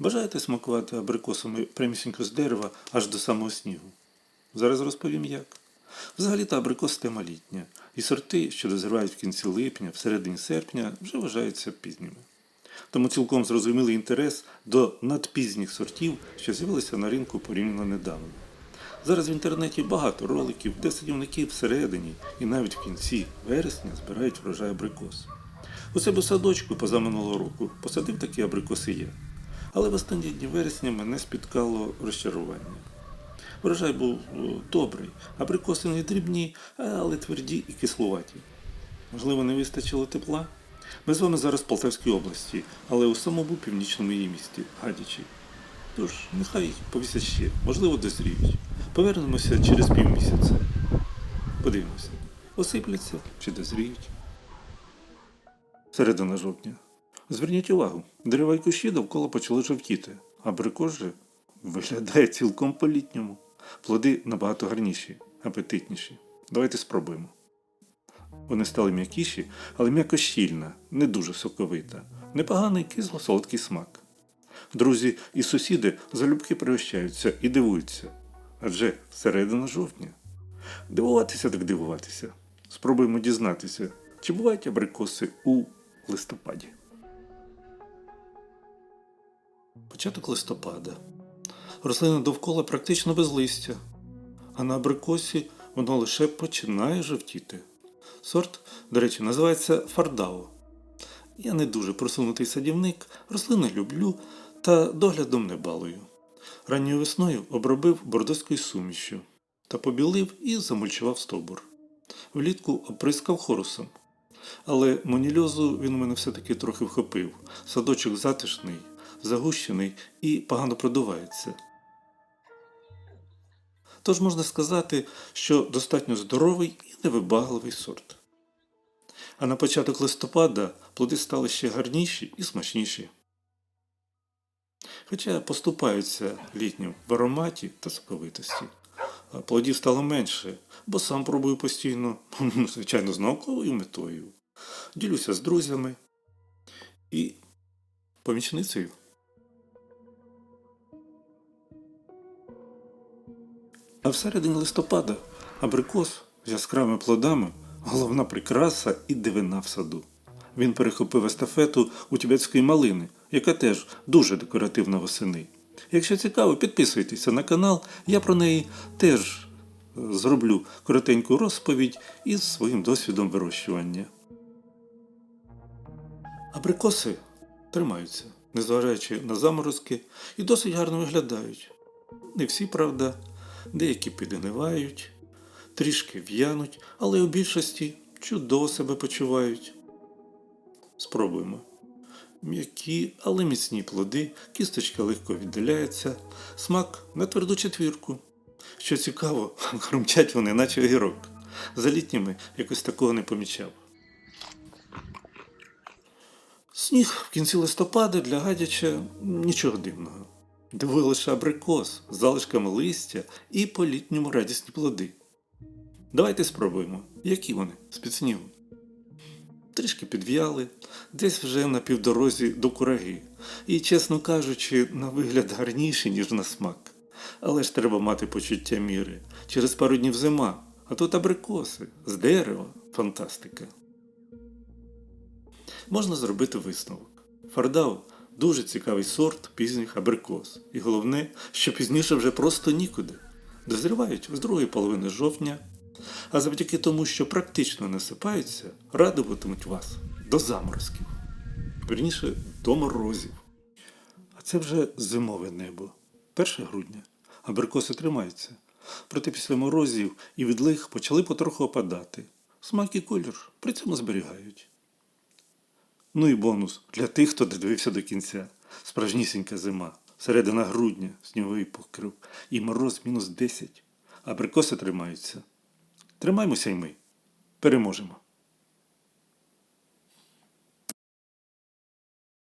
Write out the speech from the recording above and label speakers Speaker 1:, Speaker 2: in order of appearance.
Speaker 1: Бажаєте смакувати абрикосами прямісінько з дерева аж до самого снігу? Зараз розповім як. Взагалі-то абрикос тема літня, і сорти, що дозрівають в кінці липня, всередині серпня, вже вважаються пізніми. Тому цілком зрозумілий інтерес до надпізніх сортів, що з'явилися на ринку порівняно недавно. Зараз в інтернеті багато роликів, де садівники всередині і навіть в кінці вересня збирають врожай абрикос. У себе в садочку позаминулого року посадив такі абрикоси я. Але в останні дні вересня мене спіткало розчарування. Врожай був о, добрий, абрикоси не дрібні, але тверді і кислуваті. Можливо, не вистачило тепла? Ми з вами зараз в Полтавській області, але у самому північному її місті Гадячі. Тож, нехай повісять ще, можливо, дозріють. Повернемося через півмісяця. Подивимося, осипляться чи дозріють. Середина жовтня. Зверніть увагу, дерева й кущі довкола почали жовтіти, а абрикос же виглядає цілком по-літньому. Плоди набагато гарніші, апетитніші. Давайте спробуємо. Вони стали м'якіші, але м'яко щільна, не дуже соковита, непоганий кисло-солодкий смак. Друзі і сусіди залюбки пригощаються і дивуються. Адже середина жовтня. Дивуватися так дивуватися. Спробуємо дізнатися, чи бувають абрикоси у листопаді. Початок листопада. Рослина довкола практично без листя, а на абрикосі воно лише починає жовтіти. Сорт, до речі, називається фардао. Я не дуже просунутий садівник, рослини люблю та доглядом не балую. Ранньою весною обробив бордоською сумішю та побілив і замульчував стовбур. Влітку оприскав хорусом. Але монільозу він у мене все-таки трохи вхопив. Садочок затишний, загущений і погано продувається. Тож можна сказати, що достатньо здоровий і невибагливий сорт. А на початок листопада плоди стали ще гарніші і смачніші. Хоча поступаються літнім в ароматі та соковитості. Плодів стало менше, бо сам пробую постійно, звичайно, з науковою метою. Ділюся з друзями і помічницею. А всередині листопада абрикос з яскравими плодами головна прикраса і дивина в саду. Він перехопив естафету у тібетської малини, яка теж дуже декоративна восени. Якщо цікаво, підписуйтеся на канал, я про неї теж е, зроблю коротеньку розповідь із своїм досвідом вирощування. Абрикоси тримаються, незважаючи на заморозки, і досить гарно виглядають. Не всі, правда, деякі підгнивають, трішки в'януть, але у більшості чудово себе почувають. Спробуємо. М'які, але міцні плоди, кісточка легко віддаляється, смак на тверду четвірку. Що цікаво, хрумтять вони, наче огірок. За літніми якось такого не помічав. Сніг в кінці листопада для гадяча нічого дивного. Дивує лише абрикос з залишками листя і по літньому радісні плоди. Давайте спробуємо, які вони з-під снігу. Трішки підв'яли, десь вже на півдорозі до кураги, і, чесно кажучи, на вигляд гарніші, ніж на смак. Але ж треба мати почуття міри. Через пару днів зима, а тут абрикоси з дерева фантастика. Можна зробити висновок. Фардау дуже цікавий сорт пізніх абрикос. І головне, що пізніше вже просто нікуди. Дозрівають з другої половини жовтня, а завдяки тому, що практично насипаються, радуватимуть вас до заморозків. Вірніше, до морозів. А це вже зимове небо. 1 грудня. Абрикоси тримаються. Проте після морозів і відлих почали потроху опадати. Смак і колір при цьому зберігають. Ну і бонус для тих, хто додивився до кінця. Справжнісінька зима, середина грудня, сніговий покрив і мороз мінус 10. Абрикоси тримаються. Тримаймося й ми. Переможемо.